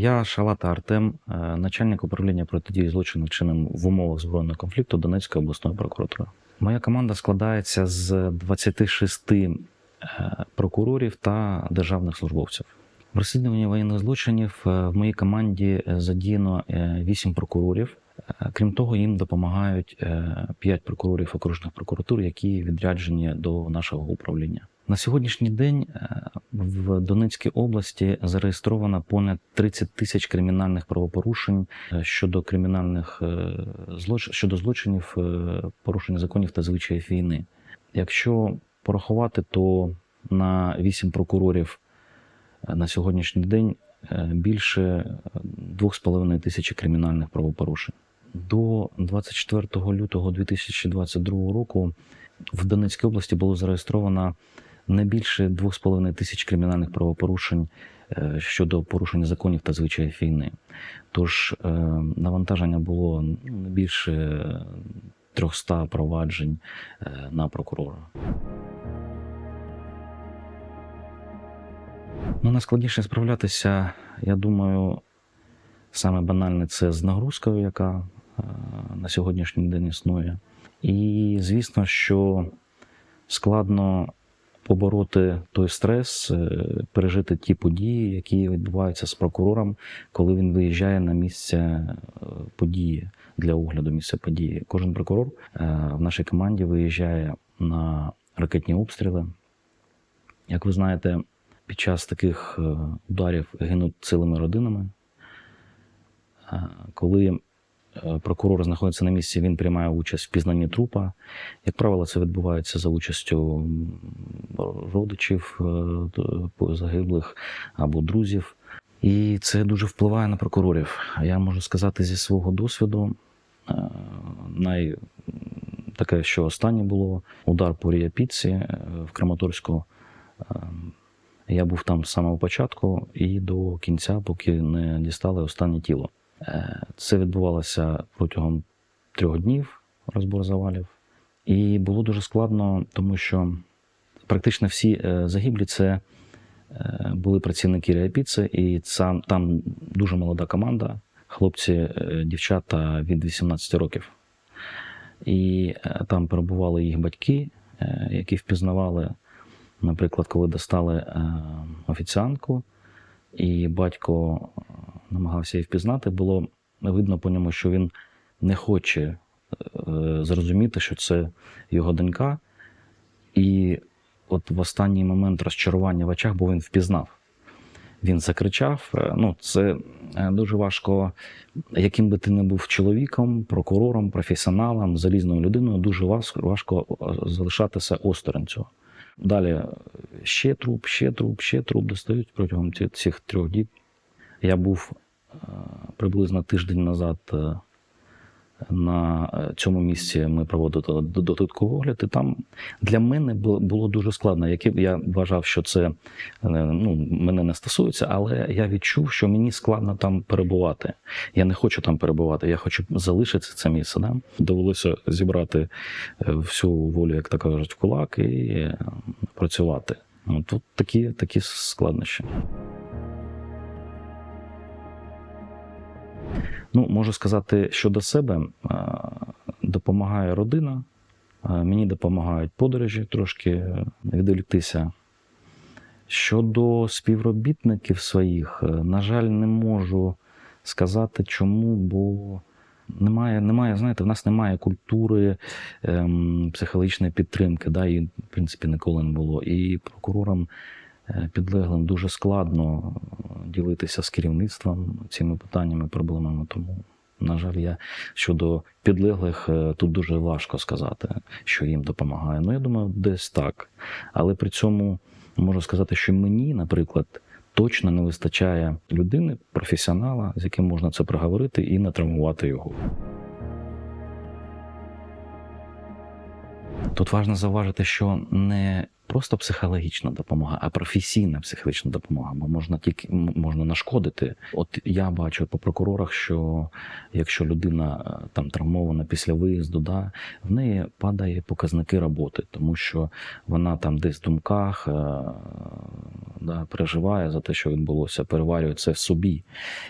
Я Шалата Артем, е, начальник управління протидії злочину вчиненим в умовах збройного конфлікту Донецької обласної прокуратури. Моя команда складається з 26 е, прокурорів та державних службовців. В розслідуванні воєнних злочинів е, в моїй команді задіяно 8 прокурорів. Крім того, їм допомагають 5 прокурорів окружних прокуратур, які відряджені до нашого управління. На сьогоднішній день в Донецькій області зареєстровано понад 30 тисяч кримінальних правопорушень е, щодо кримінальних е, злоч... щодо злочинів е, порушення законів та звичаїв війни. Якщо порахувати, то на 8 прокурорів на сьогоднішній день більше 2,5 тисячі кримінальних правопорушень. До 24 лютого 2022 року в Донецькій області було зареєстровано не більше 2,5 тисяч кримінальних правопорушень е, щодо порушення законів та звичаїв війни. Тож е, навантаження було не більше 300 проваджень е, на прокурора. Ну, найскладніше справлятися, я думаю, саме банальне це з нагрузкою, яка на сьогоднішній день існує. І звісно, що складно побороти той стрес, е, пережити ті події, які відбуваються з прокурором, коли він виїжджає на місце е, події для огляду місця події. Кожен прокурор е, в нашій команді виїжджає на ракетні обстріли. Як ви знаєте, під час таких ударів гинуть цілими родинами. Коли прокурор знаходиться на місці, він приймає участь в пізнанні трупа. Як правило, це відбувається за участю родичів е, загиблих або друзів. І це дуже впливає на прокурорів. Я можу сказати зі свого досвіду, е, най... таке, що останнє було удар по Ріапіці е, в Краматорську. Е, Я був там з самого початку і до кінця, поки не дістали останнє тіло. Е, Це відбувалося протягом трьох днів розбор завалів. І було дуже складно, тому що практично всі е, загиблі це е, були працівники Ріапіци, і сам, там дуже молода команда, хлопці, дівчата від 18 років. І там перебували їх батьки, які впізнавали, наприклад, коли достали офіціантку, і батько намагався її впізнати, було видно по ньому, що він не хоче е, зрозуміти, що це його донька. І от в останній момент розчарування в очах, бо він впізнав. Він закричав. Е, Ну, це е, дуже важко, яким би ти не був чоловіком, прокурором, професіоналом, залізною людиною, дуже важко залишатися осторонь цього. Далі ще труп, ще труп, ще труп достають протягом цих трьох діб. Я був е, приблизно тиждень назад е, на е, цьому місці. Ми проводили додатковий огляд, і там для мене було дуже складно. Я вважав, що це ну, мене не стосується, але я відчув, що мені складно там перебувати. Я не хочу там перебувати, я хочу залишити це місце. Да? Довелося зібрати всю волю, як то кажуть, в кулак і працювати. Ну, Тут такі, такі складнощі. Ну, можу сказати щодо себе, е, допомагає родина, е, мені допомагають подорожі трошки е, відволіктися. Щодо співробітників своїх, на жаль, не можу сказати чому, бо немає, немає, знаєте, в нас немає культури ем, психологічної підтримки, да, і, в принципі, ніколи не було. І прокурорам підлеглим дуже складно е, ділитися з керівництвом цими питаннями, проблемами. Тому, на жаль, я щодо підлеглих е, тут дуже важко сказати, що їм допомагає. Ну, я думаю, десь так. Але при цьому можу сказати, що мені, наприклад, точно не вистачає людини, професіонала, з яким можна це проговорити і не травмувати його. Тут важливо зауважити, що не просто психологічна допомога, а професійна психологічна допомога. Бо можна тільки можна нашкодити. От я бачу по прокурорах, що якщо людина е, там травмована після виїзду, да, в неї падає показники роботи, тому що вона там десь в думках е, да, переживає за те, що відбулося, переварює це в собі.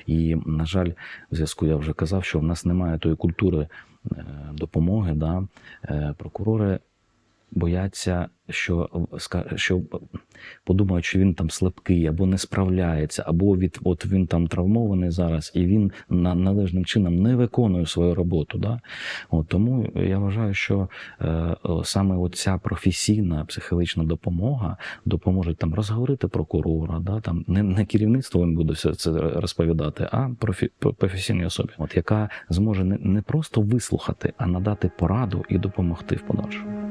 І, на жаль, в зв'язку я вже казав, що в нас немає тої культури е, допомоги. Да? Прокурори бояться, що, що подумають, що він там слабкий або не справляється, або від от він там травмований зараз, і він на належним чином не виконує свою роботу. Да? От, тому я вважаю, що е, саме оця професійна психологічна допомога допоможе там розговорити прокурора, да? там не, не керівництво він буде все це розповідати, а профі, професійній особі, от яка зможе не, не просто вислухати, а надати пораду і допомогти в подальшому.